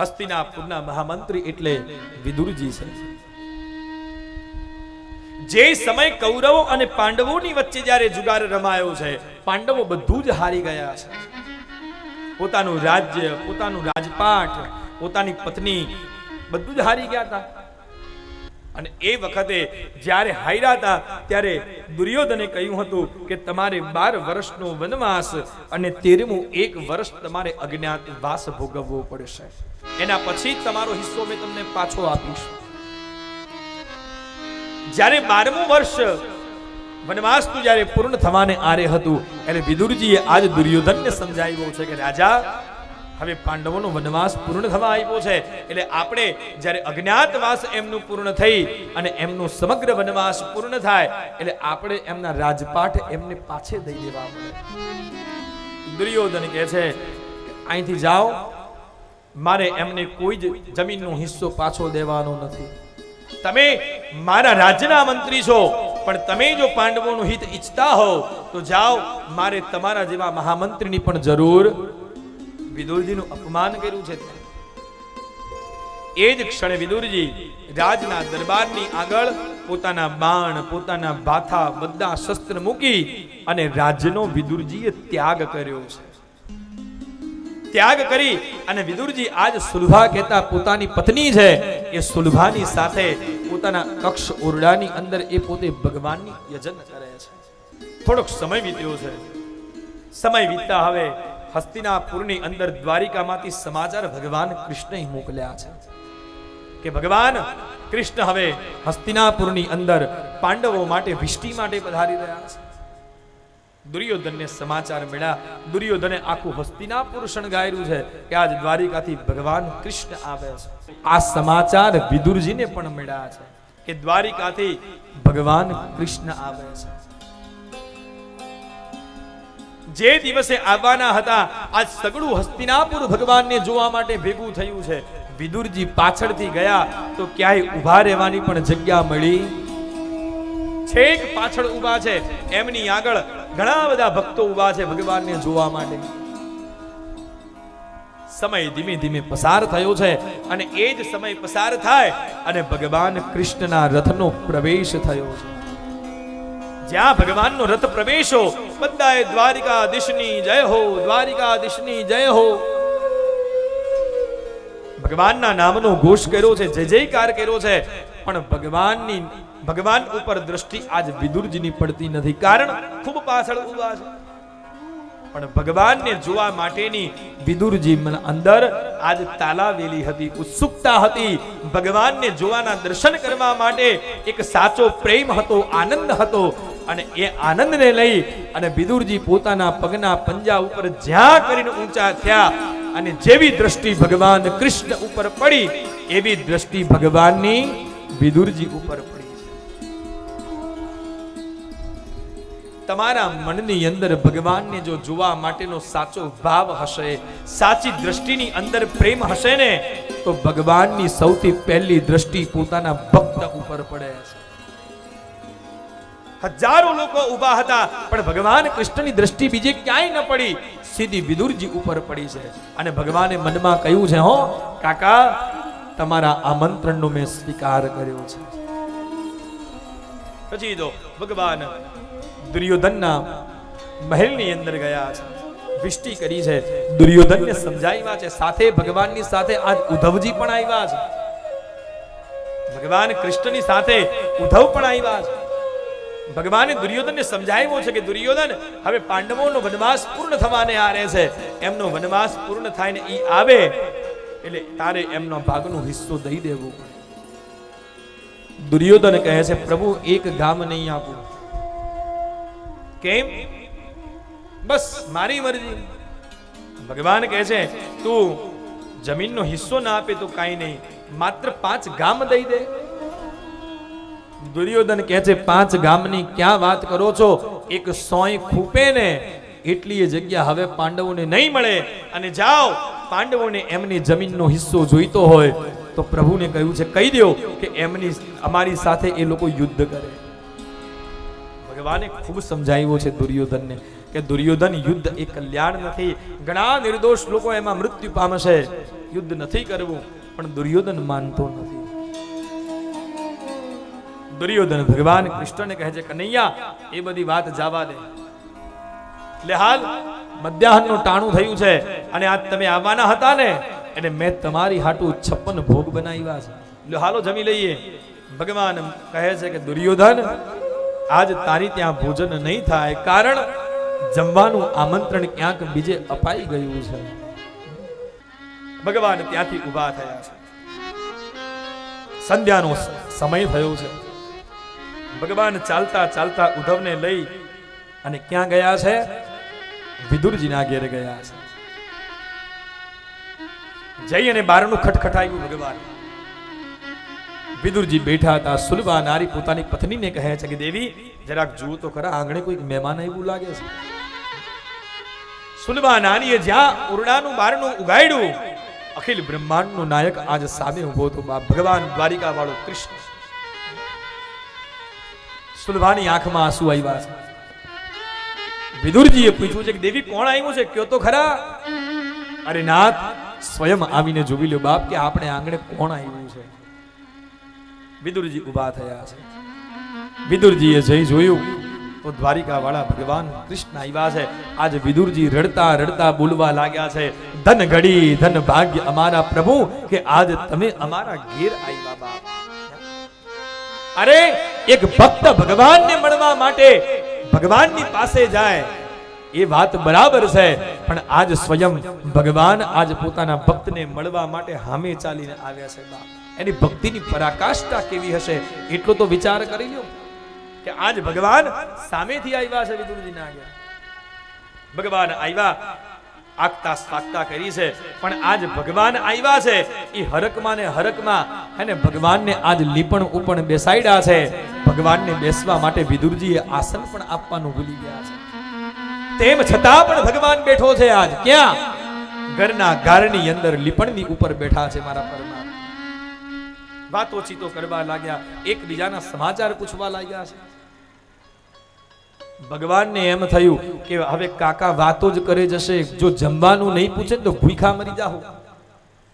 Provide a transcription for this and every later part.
હસ્તિનાપુરના મહામંત્રી એટલે વિદુરજી છે. જે સમય કૌરવો અને પાંડવોની વચ્ચે જ્યારે જુગાર રમાયો છે, પાંડવો બધું જ હારી ગયા છે. પોતાનું રાજ્ય, પોતાનું રાજપાટ પોતાની પત્ની બધું જ હારી ગયા હતા. અને એ વખતે જ્યારે હાર્યા હતા, ત્યારે દુર્યોધને કહ્યું હતું કે તમારે બાર વર્ષનો વનવાસ અને તેરમું એક વર્ષ તમારે અજ્ઞાતવાસ ભોગવવો પડશે. એના પછી તમારો હિસ્સો મેં તમને પાછો આપીશ. જ્યારે બારમું વર્ષ વનવાસ તું જ્યારે પૂર્ણ થવાને આરે હતું, એટલે વિદુરજીએ આજ દુર્યોધનને સમજાવ્યો છે કે રાજા, હવે પાંડવોનો વનવાસ પૂર્ણ થવા આવ્યો છે, એટલે આપણે જ્યારે અજ્ઞાતવાસ એમનું પૂર્ણ થઈ અને એમનું સમગ્ર વનવાસ પૂર્ણ થાય, એટલે આપણે એમના રાજપાઠ એમને પાછે દઈ દેવા પડે. દુર્યોધન કહે છે અહીંથી જાઓ મારે એમને કોઈ જ જમીનનો હિસ્સો પાછો દેવાનો નથી. તમે મારા રાજ્યના મંત્રી છો, પણ તમે જો પાંડવોનું હિત ઈચ્છતા હો, તો જાઓ, મારે તમારા જેવા મહામંત્રીની પણ જરૂર. વિદુરજીનું અપમાન કર્યું છે. એ જ ક્ષણે વિદુરજી રાજના દરબારની આગળ પોતાના બાણ, પોતાના ભાથા, બધા શસ્ત્ર મૂકી અને રાજ્યનો વિદુરજીએ ત્યાગ કર્યો છે. ત્યાગ કરી અને વિદુરજી આજ સુલભા કહેતા પોતાની પત્ની છે, એ સુલભાની સાથે પોતાના કક્ષ ઓરડાની અંદર એ પોતે ભગવાનની યજન કરે છે. થોડોક સમય વીત્યો છે. સમય વીતતા હવે હસ્તિનાપુરની અંદર દ્વારિકામાંથી સમાચાર ભગવાન કૃષ્ણએ મોકલ્યા છે કે ભગવાન, કૃષ્ણ હવે હસ્તિનાપુરની અંદર પાંડવો માટે, વિષ્ટિ માટે પધારી રહ્યા છે. દુર્યોધનને સમાચાર મળ્યા. દુર્યોધને આખું હસ્તિનાપુર શણગાર્યું છે કે આજ દ્વારિકાથી ભગવાન કૃષ્ણ આવે છે. આ સમાચાર વિદુરજીને પણ મળ્યા છે કે દ્વારિકાથી ભગવાન કૃષ્ણ આવે છે. જે દિવસે આવવાના હતા, આજ સગળું હસ્તિનાપુર ભગવાનને જોવા માટે ભેગું થયું છે. વિદુરજી પાછળથી ગયા તો ક્યાંય ઊભા રહેવાની પણ જગ્યા મળી. છેક પાછળ ઊભા છે. એમની આગળ ઘણા બધા ભક્તો ઊભા છે ભગવાનને જોવા માટે. સમય ધીમે ધીમે પસાર થયો છે અને એ જ સમય પસાર થાય અને ભગવાન કૃષ્ણના રથનો પ્રવેશ થયો છે. જ્યાં ભગવાનનો રથ પ્રવેશો, બધાએ દ્વારિકાધીશની જય હો, દ્વારિકાધીશની જય હો. ભગવાનના નામનો ઘોષ કર્યો છે, જય જયકાર કર્યો છે પણ ભગવાનની ભગવાન ઉપર દ્રષ્ટિ આજ વિદુરજીની પડતી નથી. કારણ ખૂબ પાછળ ઊભા છે. પણ ભગવાનને જોવા માટેની વિદુરજી અંદર આજ તાલાવેલી હતી, ઉત્સુકતા હતી. ભગવાનને જોવાના દર્શન કરવા માટે એક સાચો પ્રેમ હતો, આનંદ હતો. અને એ આનંદને લઈ અને વિદુરજી પોતાના પગના પંજા ઉપર જ્યાં કરીને ઊંચા થયા. અને જેવી દ્રષ્ટિ ભગવાન કૃષ્ણ ઉપર પડી, એવી દ્રષ્ટિ ભગવાનની વિદુરજી ઉપર પડી તમારા મનની અંદર ભગવાનને જો જોવા માટેનો સાચો ભાવ હશે, સાચી દ્રષ્ટિની અંદર પ્રેમ હશે ને, તો ભગવાનની સૌથી પહેલી દ્રષ્ટિ પોતાના ભક્ત ઉપર પડે છે. હજારો લોકો ઊભા હતા, પણ ભગવાન કૃષ્ણની દ્રષ્ટિ બીજે ક્યાંય ન પડી. સીધી વિદુરજી ઉપર પડી છે. અને ભગવાને મનમાં કહ્યું છે, હો, કાકા તમારા આમંત્રણનો મેં સ્વીકાર કર્યો છે. પછી તો ભગવાન દુર્યોધનના મહેલની અંદર ગયા છે. વિષ્ટિ કરી છે. દુર્યોધનને સમજાવ્યા છે. સાથે ભગવાનની સાથે આજ ઉદ્ધવજી પણ આવ્યા છે. ભગવાન કૃષ્ણની સાથે ઉદ્ધવ પણ આવ્યા છે. ભગવાને દુર્યોધનને સમજાવ્યો છે કે દુર્યોધન હવે પાંડવોનો વનવાસ પૂર્ણ થવાને આરે છે. એમનો વનવાસ પૂર્ણ થાય ને ઈ આવે એટલે તારે એમનો ભાગનો હિસ્સો દઈ દેવો. દુર્યોધન કહે છે, પ્રભુ, એક ગામ નહીં આપું. કેમ? બસ, મારી મરજી. ભગવાન કહે છે, તું જમીનનો હિસ્સો ના આપે તો કાંઈ નહીં, માત્ર પાંચ ગામ દઈ દે. દુર્યોધન કહે છે, પાંચ ગામની ક્યાં વાત કરો છો? એક સોય ખૂપે ને, એટલી જગ્યા હવે પાંડવોને નહીં મળે. અને જાઓ પાંડવોને એમની જમીનનો હિસ્સો જોઈતો હોય તો પ્રભુને કહ્યું છે, કહી દો કે એમની અમારી સાથે એ લોકો યુદ્ધ કરે. ભગવાને ખૂબ સમજાવ્યો છે દુર્યોધનને કે દુર્યોધન યુદ્ધ એ કલ્યાણ નથી. ઘણા નિર્દોષ લોકો એમાં મૃત્યુ પામશે. યુદ્ધ નથી કરવું, પણ દુર્યોધન માનતો નથી. દુર્યોધન ભગવાન કૃષ્ણને કહે છે, કનૈયા, એ બધી વાત જવા દે. એટલે હાલ મધ્યાહનનું ટાણું થયું છે. અને આજ તમે આવવાના હતા ને, એટલે મેં તમારી હાટું છપ્પન ભોગ બનાવ્યા છે. હાલો જમી લઈએ. ભગવાન કહે છે કે, દુર્યોધન, આજ તારી ત્યાં ભોજન નહીં થાય કારણ જમવાનું આમંત્રણ ક્યાંક બીજે અપાઈ ગયું છે. ભગવાન ત્યાંથી ઊભા થયા છે. સંધ્યાનો સમય થયો છે. ભગવાન ચાલતા ચાલતા ઉદ્ધવને લઈ અને ક્યાં ગયા છે? વિદુરજીના ઘેર ગયા છે. જઈ અને બારણું ખટખટાયું ભગવાન. વિદુરજી બેઠા હતા. સુલભા નારી પોતાની પત્નીને કહે છે કે, દેવી, જરાક જુઓ તો ખરા, આંગણે કોઈક મહેમાન એવું લાગે છે. સુલભા નારીએ જ્યાં ઉરડાનું બારણું ઉગાડ્યું, અખિલ બ્રહ્માંડનો નાયક આજ સામે ઊભો હતો. ભગવાન દ્વારિકા વાળો કૃષ્ણ. સુલભાની આંખમાં આંસુ આવ્યા છે. વિદુરજીએ પૂછ્યું છે કે, દેવી, કોણ આવ્યું છે? કયો તો ખરા? અરે, નાથ સ્વયં આવીને જોવી લ્યો બાપ, કે આપણે આંગણે કોણ આવ્યું છે? વિદુરજી ઊભા થયા છે. વિદુરજીએ જઈ જોયું, તો દ્વારિકા વાળા ભગવાન કૃષ્ણ આવ્યા છે. આજ વિદુરજી રડતા રડતા બોલવા લાગ્યા છે, ધન ઘડી, ધન ભાગ્ય અમારા પ્રભુ, કે આજ તમે અમારા ઘેર આવ્યા બાપ. અરે, એક ભક્ત ભગવાનને મળવા માટે ભગવાનની પાસે જાય એ વાત બરાબર છે. પણ આજ સ્વયં ભગવાન આજ પોતાના ભક્તને મળવા માટે હામે ચાલીને આવ્યા છે એની ભક્તિની પરાકાષ્ઠા કેવી હશે એટલો તો વિચાર કરી લ્યો. કે આજ ભગવાન સામેથી આવ્યા છે વિદુરજીના આગળ. ભગવાન આવ્યા આગતા સ્વાગતા કરી છે. પણ આજ ભગવાન આવ્યા છે એ હરકમાં ને હરકમાં. અને ભગવાનને આજ લીપણ ઉપણ બેસાડ્યા છે. ભગવાનને બેસવા માટે વિદુરજીએ આસન પણ આપવાનું ભૂલી ગયા છે. તેમ છતાં પણ ભગવાન બેઠો છે આજ. ક્યાં? ઘરના ગારની અંદર લીપણની ઉપર બેઠા છે મારા પરમા વાતો ચીતો કરવા લાગ્યા, એકબીજાના સમાચાર પૂછવા લાગ્યા છે. ભગવાનને એમ થયું કે હવે કાકા વાતો જ કરે જશે, જો જમવાનું નહીં પૂછે તો ભૂખા મરી જાઓ.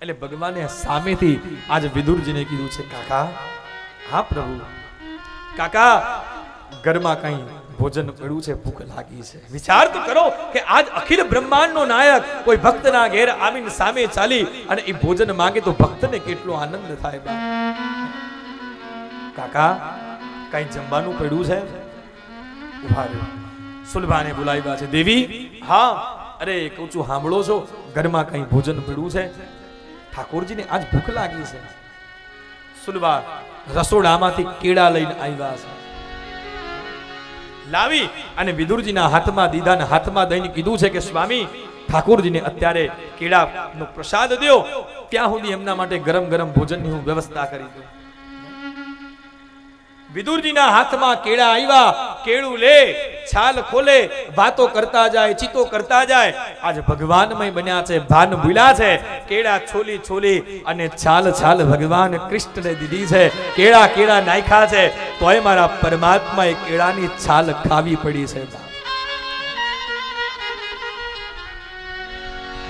એટલે ભગવાને સામેથી આજ વિદુરજીને કીધું છે, કાકા, હા પ્રભુ. કાકા ઘરમાં કઈ ભોજન પડ્યું છે, ભૂખ લાગી છે? વિચાર તો કરો કે આજ અખિલ બ્રહ્માંડનો નાયક કોઈ ભક્તના ઘેર આવીને સામે ચાલી અને એ ભોજન માંગે તો ભક્તને કેટલો આનંદ થાય કાકા, કઈ જમવાનું પડ્યું છે? સુલભાને બોલાવ્યા છે. દેવી, હા, અરે, કહું છું, સાંભળો છો, ઘરમાં કઈ ભોજન પડ્યું છે? ઠાકોરજીને આજ ભૂખ લાગી છે. સુલભા, રસોડામાંથી કેળા લઈને આવ્યા છે. લાવી અને વિદુરજીના હાથમાં, દીદાને હાથમાં દઈને કીધું છે કે, સ્વામી, ઠાકોરજીને અત્યારે કેળાનો પ્રસાદ દ્યો. ત્યાં સુધી એમના માટે ગરમ ગરમ ભોજનની હું વ્યવસ્થા કરી દઉં. વિદુરજીના હાથમાં કેળા આવ્યા કેળું લે, છાલ ખોલે, વાતો કરતા જાય, ચીતો કરતા જાય. આજ ભગવાનમય બન્યા છે, ભાન ભૂલ્યા છે, કેળા છોલી છોલી અને છાલ છાલ ભગવાન કૃષ્ણને દીધી છે. કેળા કેળા નાખ્યા છે, તોય મારા પરમાત્માએ કેળાની છાલ ખાવી પડી છે.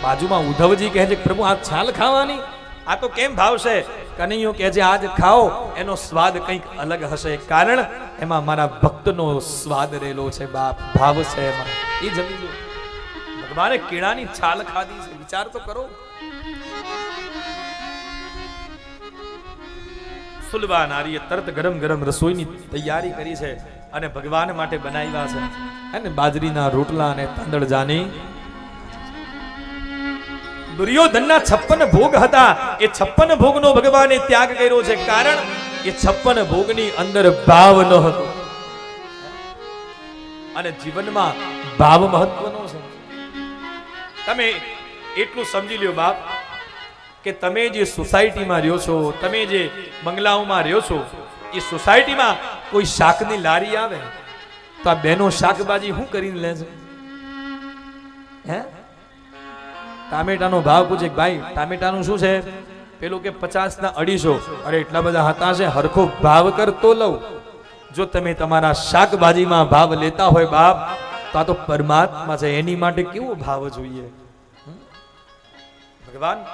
બાજુમાં ઉદ્ધવજી કહે છે પ્રભુ, આ છાલ ખાવાની? આ તો કેમ ભાવશે? કનૈયો કે જે આજ ખાઓ. એનો સ્વાદ કંઈક અલગ હશે. કારણ એમાં મારા ભક્તનો સ્વાદ રહેલો છે, બાપ. ભાવ છે એમાં. એ જમી લો. ભગવાને કેળાની છાલ ખાધી છે. વિચાર તો કરો. સુલભા નારીએ તરત ગરમ ગરમ રસોઈની તૈયારી કરી છે અને ભગવાન માટે બનાવ્યા છે. અને બાજરીના રોટલા અને તાંદળ જાની દુર્યોધનના છપ્પન ભોગ હતા. એ છપ્પન ભોગનો ભગવાને ત્યાગ કર્યો છે. કારણ એ છપ્પન ભોગની અંદર ભાવ ન હતો. અને જીવનમાં ભાવ મહત્વનો છે. તમે એટલું સમજી લ્યો બાપ કે તમે જે સોસાયટીમાં રહ્યો છો, તમે જે બંગલાઓમાં રહ્યો છો, એ સોસાયટીમાં કોઈ શાકની લારી આવે? તો આ બેનો શાકભાજી શું કરીને લે છે હે? ટામેટાનો ભાવ પૂછે ભાઈ, ટામેટાનું શું છે? પેલું કે પચાસ ના અઢીસો. અરે, એટલા બધા હતા છે, હરખો ભાવ કરતો લઉં. જો તમે તમારા શાકભાજીમાં ભાવ લેતા હોય બાપ, તો આ તો પરમાત્મા છે, એની માટે કેવો ભાવ જોઈએ? ભગવાન,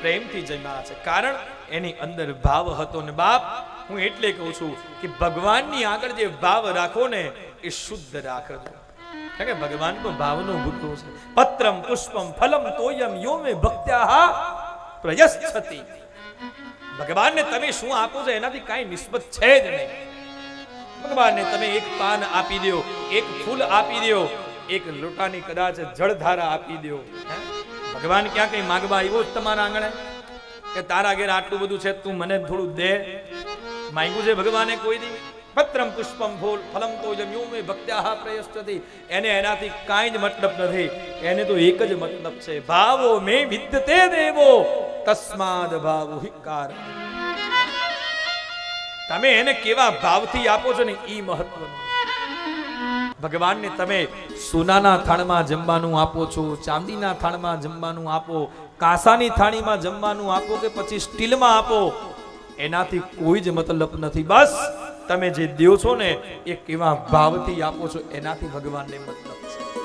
પ્રેમથી જમ્યા છે. કારણ એની અંદર ભાવ હતો ને બાપ, હું એટલે કહું છું કે ભગવાનની આગળ જે ભાવ રાખો ને, એ શુદ્ધ રાખજો. કે ભગવાન તો ભાવનો ભૂતો છે. પત્રમ, પુષ્પમ, ફલમ, તોયમ, યોમે ભક્ત્યા ભક્ત્યાહ ભગવાનને તમે શું આપો છો એનાથી કાંઈ નિસ્બત છે જ નહીં. ભગવાનને તમે એક પાન આપી દો, એક ફૂલ આપી દો, એક લોટાની કદાચ જળધારા આપી દો. ભગવાન ક્યાં કઈ માગવા આવ્યો જ તમારા આંગણે? કે તારા ઘેર આટલું બધું છે, તું મને થોડું દે. માંગ્યું છે ભગવાને કોઈ દી? પત્રમ પુષ્પમ ફૂલ ફલમ તો જમ્યું મે ભક્ત્યાહ પ્રયસ્તતિ એને એનાથી કાંઈ જ મતલબ નથી. એને તો એક જ મતલબ છે. ભાવો મે વિદ્યતે દેવો, તસ્માદ ભાવો હિકાર તમે એને કેવા ભાવથી આપો છો ને ઈ મહત્વનું. ભગવાનને તમે સોનાના થાળમાં જમવાનું આપો છો, ચાંદીના થાળમાં જમવાનું આપો, કાંસાની થાળીમાં જમવાનું આપો કે પછી સ્ટીલમાં આપો, એનાથી કોઈ જ મતલબ નથી. બસ તમે જે દ્યો છો ને એ કેવા ભાવથી આપો છો એનાથી ભગવાનને મતલબ છે.